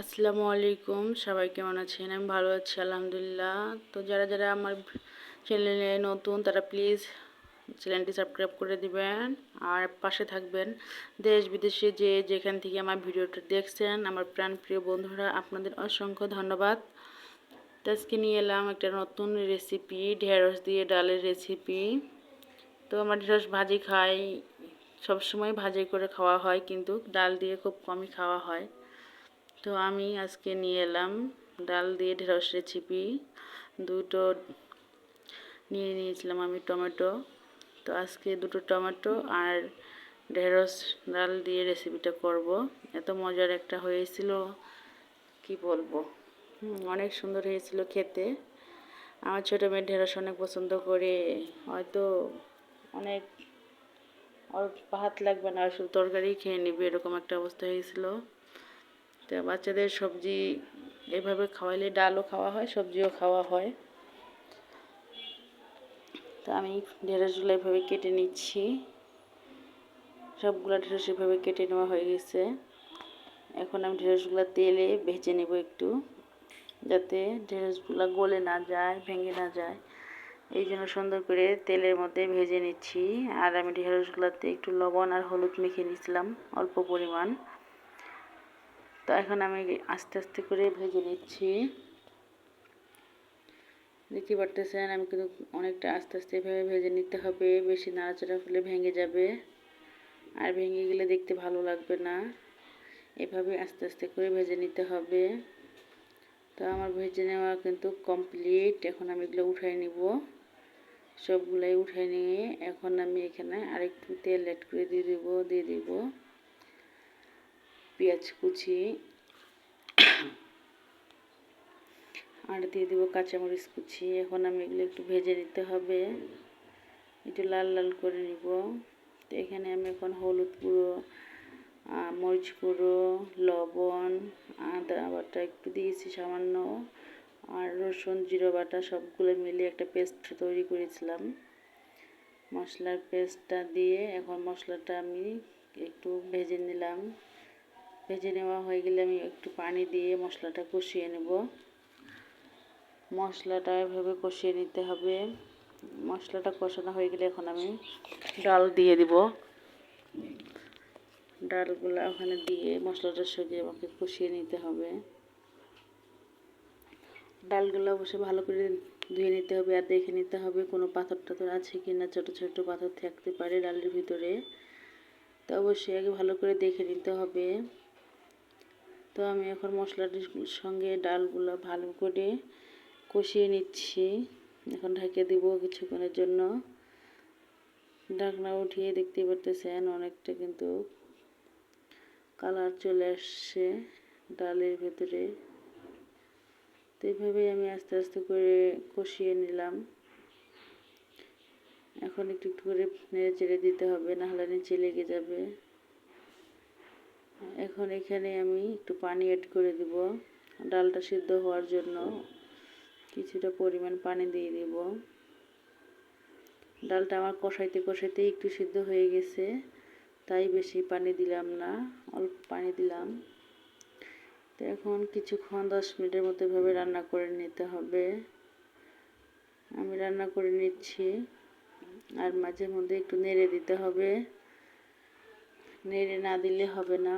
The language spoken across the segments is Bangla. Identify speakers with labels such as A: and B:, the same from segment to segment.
A: আসসালামু আলাইকুম, সবাই কেমন আছেন? আমি ভালো আছি, আলহামদুলিল্লাহ। তো যারা যারা আমার চ্যানেলে নতুন, তারা প্লিজ চ্যানেলটি সাবস্ক্রাইব করে দিবেন আর পাশে থাকবেন। দেশ বিদেশে যে যেখান থেকে আমার ভিডিওটা দেখছেন, আমার প্রাণপ্রিয় বন্ধুরা, আপনাদের অসংখ্য ধন্যবাদ। আজকে নিয়ে এলাম একটা নতুন রেসিপি ঢেঁড়স দিয়ে ডালের রেসিপি তো আমার ঢেঁড়স ভাজি খাই, সবসময় ভাজি করে খাওয়া হয়, কিন্তু ডাল দিয়ে খুব কমই খাওয়া হয়। তো আমি আজকে নিয়ে এলাম ডাল দিয়ে ঢেঁড়স রেসিপি। দুটো নিয়ে নিয়েছিলাম আমি টমেটো। তো আজকে দুটো টমেটো আর ঢেঁড়স ডাল দিয়ে রেসিপিটা করব। এত মজার একটা হয়েছিল, কি বলব? অনেক সুন্দর হয়েছিল খেতে। আমার ছোটো মেয়ে ঢেঁড়স অনেক পছন্দ করে। হয়তো অনেক ওর ভাত লাগবে না, শুধু তরকারি খেয়ে নিবে, এরকম একটা অবস্থা হয়েছিল। তো বাচ্চাদের সবজি এভাবে খাওয়াইলে ডালও খাওয়া হয়, সবজিও খাওয়া হয়। তো আমি ঢেঁড়সগুলো এভাবে কেটে নিচ্ছি। সবগুলো ঢেঁড়স এভাবে কেটে নেওয়া হয়ে গেছে। এখন আমি ঢেঁড়সগুলো তেলে ভেজে নেব একটু, যাতে ঢেঁড়সগুলো গলে না যায়, ভেঙে না যায়। এই জন্য সুন্দর করে তেলের মধ্যে ভেজে নিচ্ছি। আর আমি ঢেঁড়সগুলোতে একটু লবণ আর হলুদ মেখে নিয়েছিলাম অল্প পরিমাণ। তো এখন আমি আস্তে আস্তে করে ভেজে নিচ্ছি। দেখতে পারতেছেন, আমি কিন্তু অনেকটা আস্তে আস্তে এভাবে ভেজে নিতে হবে, বেশি নাড়াচাড়া করলে ভেঙে যাবে। আর ভেঙে গেলে দেখতে ভালো লাগবে না। এভাবে আস্তে আস্তে করে ভেজে নিতে হবে। তো আমার ভেজে নেওয়া কিন্তু কমপ্লিট এখন আমি এগুলো উঠাই নিব। সবগুলাই উঠাই নিয়ে এখন আমি এখানে আরেকটু তেল অ্যাড করে দিয়ে দেবো, দিয়ে দিব। পেঁয়াজ কুচি। আর দিয়ে দেবো কাঁচামরিচ কুচি। এখন আমি এগুলো একটু ভেজে নিতে হবে। একটু লাল লাল করে নিব। তো এখানে আমি এখন হলুদ গুঁড়ো মরিচ গুঁড়ো, লবণ, আদা বাটা একটু দিয়েছি সামান্য। আর রসুন, জিরো বাটা সবগুলো মিলিয়ে একটা পেস্ট তৈরি করেছিলাম। মশলার পেস্টটা দিয়ে এখন মশলাটা আমি একটু ভেজে নিলাম। ভেজে নেওয়া হয়ে গেলে আমি একটু পানি দিয়ে মশলাটা কষিয়ে নেব। মশলাটা এভাবে কষিয়ে নিতে হবে। মশলাটা কষানো হয়ে গেলে এখন আমি ডাল দিয়ে দিব। ডালগুলো ওখানে দিয়ে মশলাটার সঙ্গে আমাকে কষিয়ে নিতে হবে। ডালগুলো অবশ্যই ভালো করে ধুয়ে নিতে হবে আর দেখে নিতে হবে কোনো পাথর টাথর আছে কি না ছোটো ছোটো পাথর থাকতে পারে ডালের ভিতরে। তো অবশ্যই আগে ভালো করে দেখে নিতে হবে। তো আমি এখন মশলাটির সঙ্গে ডালগুলো ভালো করে কষিয়ে নিচ্ছি। এখন ঢেকে দিব কিছুক্ষণের জন্য। ঢাকনা উঠিয়ে দেখতে পারতেছেন অনেকটা কিন্তু কালার চলে আসছে ডালের ভেতরে। তো এইভাবেই আমি আস্তে আস্তে করে কষিয়ে নিলাম। এখন একটু একটু করে নেড়ে চেড়ে দিতে হবে, নাহলে নিচে লেগে যাবে। এখন এখানে আমি একটু পানি অ্যাড করে দিব। ডালটা সিদ্ধ হওয়ার জন্য কিছুটা পরিমাণ পানি দিয়ে দিব। ডালটা আমার কষাইতে কষাইতে একটু সিদ্ধ হয়ে গেছে, তাই বেশি পানি দিলাম না, অল্প পানি দিলাম। তো এখন কিছুক্ষণ দশ মিনিটের মতো এভাবে রান্না করে নিতে হবে। আমি রান্না করে নিচ্ছি, আর মাঝে মধ্যে একটু নেড়ে দিতে হবে। নেড়ে না দিলে হবে না।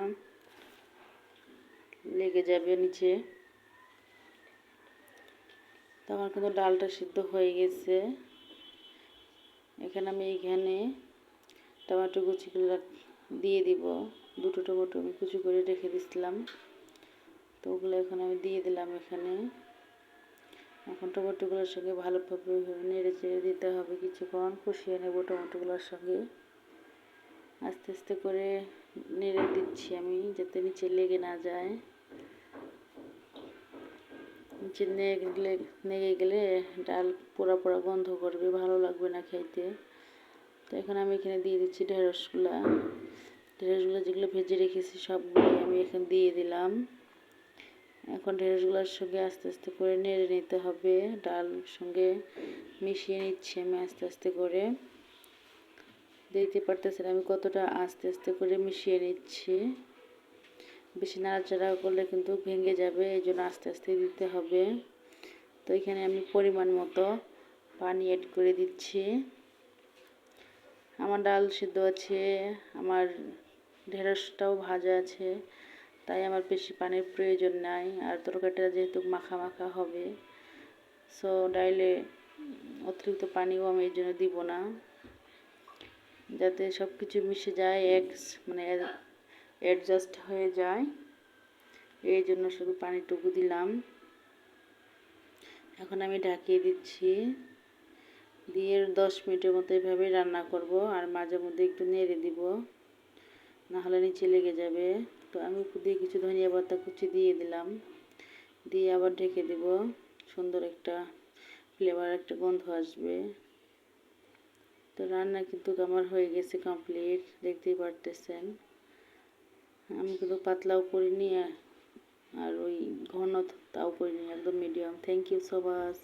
A: লেগে যাবে নিচে। তো আমার কিন্তু ডালটা সিদ্ধ হয়ে গেছে। এখানে আমি এইখানে টমেটো কুচিগুলো দিয়ে দিব। দুটো টমেটো আমি কুচি করে রেখে দিচ্ছিলাম তো ওগুলো এখন আমি দিয়ে দিলাম এখানে। এখন টমেটোগুলোর সঙ্গে ভালোভাবে নেড়ে চেড়ে দিতে হবে। কিছুক্ষণ কষিয়ে নেব টমেটোগুলোর সঙ্গে। আস্তে আস্তে করে নেড়ে দিচ্ছি আমি যাতে নিচে লেগে না যায়। নিচে নেগে নেগে গেলে ডাল পোড়া পোড়া গন্ধ করবে, ভালো লাগবে না খাইতে তো এখন আমি এখানে দিয়ে দিচ্ছি ঢেঁড়সগুলা ঢেঁড়সগুলো যেগুলো ভেজে রেখেছি সবগুলো আমি এখানে দিয়ে দিলাম। এখন ঢেঁড়সগুলোর সঙ্গে আস্তে আস্তে করে নেড়ে নিতে হবে। ডাল সঙ্গে মিশিয়ে নিচ্ছি আমি আস্তে আস্তে করে। দেখতে পারতেছেন আমি কতটা আস্তে আস্তে করে মিশিয়ে নিচ্ছি। বেশি নাড়াচাড়া করলে কিন্তু ভেঙে যাবে এই জন্য আস্তে আস্তে দিতে হবে। তো এখানে আমি পরিমাণ মতো পানি অ্যাড করে দিচ্ছি। আমার ডাল সিদ্ধ আছে, আমার ঢেঁড়সটাও ভাজা আছে, তাই আমার বেশি পানির প্রয়োজন নাই। আর তরকারিটা যেহেতু মাখা মাখা হবে সো ডাইলে অতিরিক্ত পানিও আমি এই জন্য দিব না। যাতে সব কিছু মিশে যায় এগস মানে অ্যাডজাস্ট হয়ে যায়। এই জন্য শুধু পানিটুকু দিলাম। এখন আমি ঢাকিয়ে দিচ্ছি। দিয়ে দশ মিনিটের মতো এভাবে রান্না করব আর মাঝে মধ্যে একটু নেড়ে দিব। না হলে নিচে লেগে যাবে। তো আমি দিয়ে কিছু ধনিয়া পাতা কুচি দিয়ে দিলাম। দিয়ে আবার ঢেকে দিব। সুন্দর একটা ফ্লেভার একটা গন্ধ আসবে। তো রান্না কিন্তু আমার হয়ে গেছে কমপ্লিট দেখতেই পারতেছেন। আমি কিন্তু পাতলাও করিনি আর ওই ঘন তাও করিনি একদম medium thank you so much